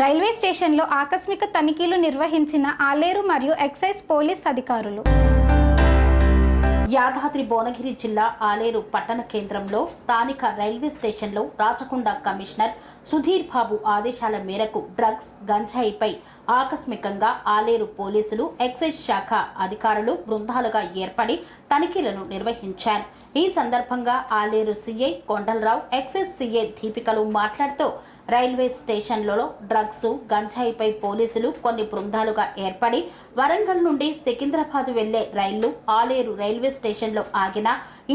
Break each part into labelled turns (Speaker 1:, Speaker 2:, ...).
Speaker 1: Railway స్టేషన్లో ఆకస్మిక తనిఖీలు నిర్వహించిన ఆలేరు మరియు ఎక్సైజ్ పోలీస్ అధికారులు.
Speaker 2: యాదాద్రి భువనగిరి జిల్లా ఆలేరు పట్టణ కేంద్రంలో స్థానిక రైల్వే స్టేషన్లో రాచకొండ కమిషనర్ సుధీర్ బాబు ఆదేశాల మేరకు డ్రగ్స్ గంజాయిపై ఆకస్మికంగా ఆలేరు పోలీసులు ఎక్సైజ్ శాఖ అధికారులు బృందాలుగా ఏర్పడి తనిఖీలను నిర్వహించారు. ఈ సందర్భంగా Aleru CI Kondalarao excise CI దీపికలు మాట్లాడుతూ రైల్వే స్టేషన్లలో డ్రగ్స్ గంజాయిపై పోలీసులు కొన్ని బృందాలుగా ఏర్పడి వరంగల్ నుండి సికింద్రాబాద్ వెళ్ళే రైళ్ళు ఆలేరు రైల్వే స్టేషన్లో ఆగిన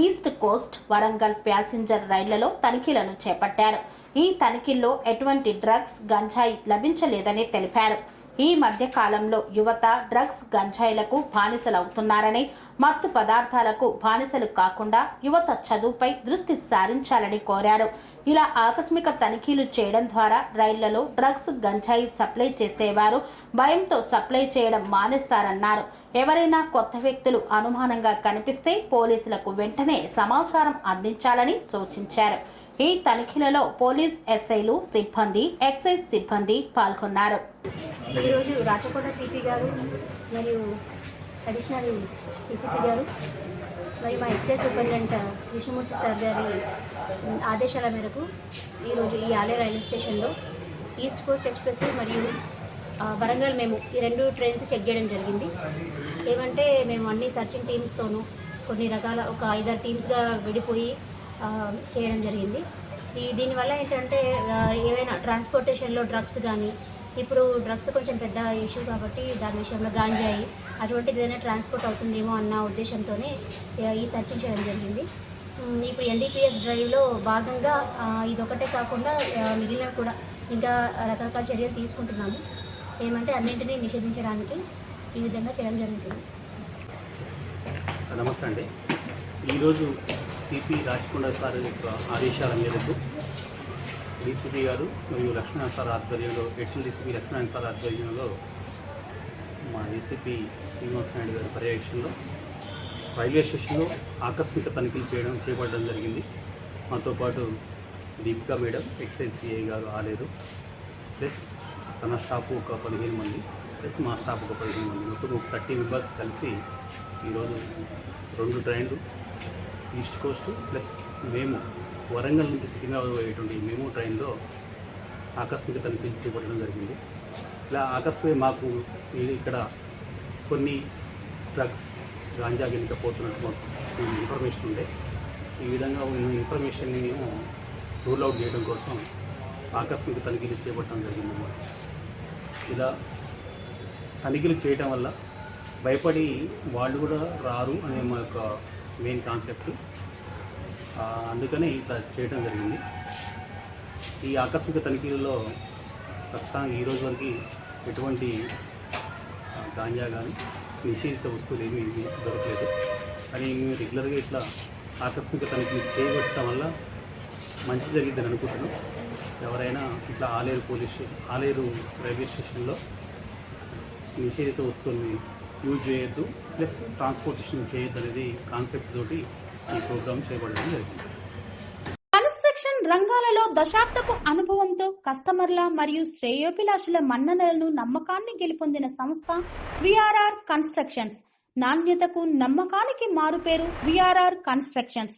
Speaker 2: ఈస్ట్ కోస్ట్ వరంగల్ ప్యాసింజర్ రైళ్ళలో తనిఖీలను చేపట్టారు. ఈ తనిఖీల్లో ఎటువంటి డ్రగ్స్ గంజాయి లభించలేదని తెలిపారు. ఈ మధ్య కాలంలో యువత డ్రగ్స్ గంజాయిలకు బానిసలవుతున్నారని మత్తు పదార్థాలకు బానిసలు కాకుండా యువత చదువుపై దృష్టి సారించాలని కోరారు. ఇలా ఆకస్మిక తనిఖీలు చేయడం ద్వారా రైళ్ళలో డ్రగ్స్ గంజాయి సప్లై చేసేవారు భయంతో సప్లై చేయడం మానేస్తారన్నారు. ఎవరైనా కొత్త వ్యక్తులు అనుమానంగా కనిపిస్తే పోలీసులకు వెంటనే సమాచారం అందించాలని సూచించారు. ఈ తనిఖీలలో పోలీస్ ఎస్ఐలు సిబ్బంది ఎక్సైజ్ సిబ్బంది పాల్గొన్నారు.
Speaker 3: ఈరోజు రాచకోట సిపి గారు మరియు అడిషనల్ డిసిపి గారు మరియు మా ఎక్సైజ్ సూపరింటెండెంట్ విష్ణుమూర్తి సార్ గారి ఆదేశాల మేరకు ఈరోజు ఈ ఆలయ రైల్వే స్టేషన్లో ఈస్ట్ కోస్ట్ ఎక్స్ప్రెస్ మరియు వరంగల్ మేము ఈ రెండు ట్రైన్స్ చెక్ చేయడం జరిగింది. ఏమంటే మేము అన్ని సర్చింగ్ టీమ్స్తోనూ కొన్ని రకాల ఒక ఐదారు టీమ్స్గా విడిపోయి చేయడం జరిగింది. ఈ దీనివల్ల ఏంటంటే ఏవైనా ట్రాన్స్పోర్టేషన్లో డ్రగ్స్ కానీ ఇప్పుడు డ్రగ్స్ కొంచెం పెద్ద ఇష్యూ కాబట్టి దాని విషయంలో గాంజాయి అటువంటిది ఏదైనా ట్రాన్స్పోర్ట్ అవుతుందేమో అన్న ఉద్దేశంతోనే ఈ సర్చింగ్ చేయడం జరిగింది. ఇప్పుడు ఎల్డీపీఎస్ డ్రైవ్లో భాగంగా ఇదొకటే కాకుండా మిగిలిన కూడా ఇంకా రకరకాల చర్యలు తీసుకుంటున్నాము. ఏమంటే అన్నింటినీ నిషేధించడానికి ఈ విధంగా చేయడం జరుగుతుంది.
Speaker 4: నమస్తే అండి. ఈరోజు సిపి రాచకొండ సార్ యొక్క ఆదేశాల మేరకు డీసీపీ గారు మరియు లక్ష్మణ సార్ ఆధ్వర్యంలో ఎడిషనల్ డీసీపీ లక్ష్మణ సార్ ఆధ్వర్యంలో మా డీసీపీ శ్రీనివాస నాయుడు గారి పర్యవేక్షణలో రైల్వే స్టేషన్లో ఆకస్మిక తనిఖీలు చేయడం చేపట్టడం జరిగింది. మాతో పాటు దీపికా మేడం ఎక్సైజ్ సిఐ గారు ఆలేరు. ప్లస్ తన స్టాఫ్ ఒక పదిహేను మంది ప్లస్ మా స్టాఫ్ ఒక పదిహేను మంది. మొత్తం ఒక థర్టీ మెంబర్స్ కలిసి ఈరోజు రెండు ట్రైన్లు ఈస్ట్ కోస్ట్ ప్లస్ మేము వరంగల్ నుంచి సికింద్రాబాద్ పోయేటువంటి మేము ట్రైన్లో ఆకస్మిక తనిఖీలు చేపట్టడం జరిగింది. ఇలా ఆకస్మిక మాకు ఇక్కడ కొన్ని డ్రగ్స్ గాంజా గినక పోతున్నట్టు మాకు ఇన్ఫర్మేషన్ ఉండే. ఈ విధంగా ఉన్న ఇన్ఫర్మేషన్ని మేము రూల్ అవుట్ చేయడం కోసం ఆకస్మిక తనిఖీలు చేపట్టడం జరిగిందన్నమాట ఇలా తనిఖీలు చేయటం వల్ల భయపడి వాళ్ళు కూడా రారు అనే మా యొక్క మెయిన్ కాన్సెప్ట్. అందుకనే ఇట్లా చేయడం జరిగింది. ఈ ఆకస్మిక తనిఖీలలో ప్రస్తుతానికి ఈ రోజు వరకు ఎటువంటి గాంజా కానీ నిషేధిత వస్తువులు ఏమీ దొరకలేదు. కానీ మేము రెగ్యులర్గా ఇట్లా ఆకస్మిక తనిఖీలు చేయబట్టడం వల్ల మంచి జరిగిందని అనుకుంటున్నాం. ఎవరైనా ఇట్లా ఆలేరు పోలీస్ ఆలేరు రైల్వే స్టేషన్లో నిషేధిత వస్తువుల్ని యూజ్ చేయొద్దు ప్లస్ ట్రాన్స్పోర్టేషన్ చేయొద్దు అనేది కాన్సెప్ట్ తోటి ఈ ప్రోగ్రామ్ చేయబడడం జరిగింది.
Speaker 5: కన్స్ట్రక్షన్ రంగాలలో దశాబ్దపు అనుభవంతో కస్టమర్ల మరియు శ్రేయోభిలాషుల మన్ననలను నమ్మకాన్ని గెలుపొందిన సంస్థ విఆర్ఆర్ కన్స్ట్రక్షన్స్ నాణ్యతకు నమ్మకానికి మారుపేరు VRR constructions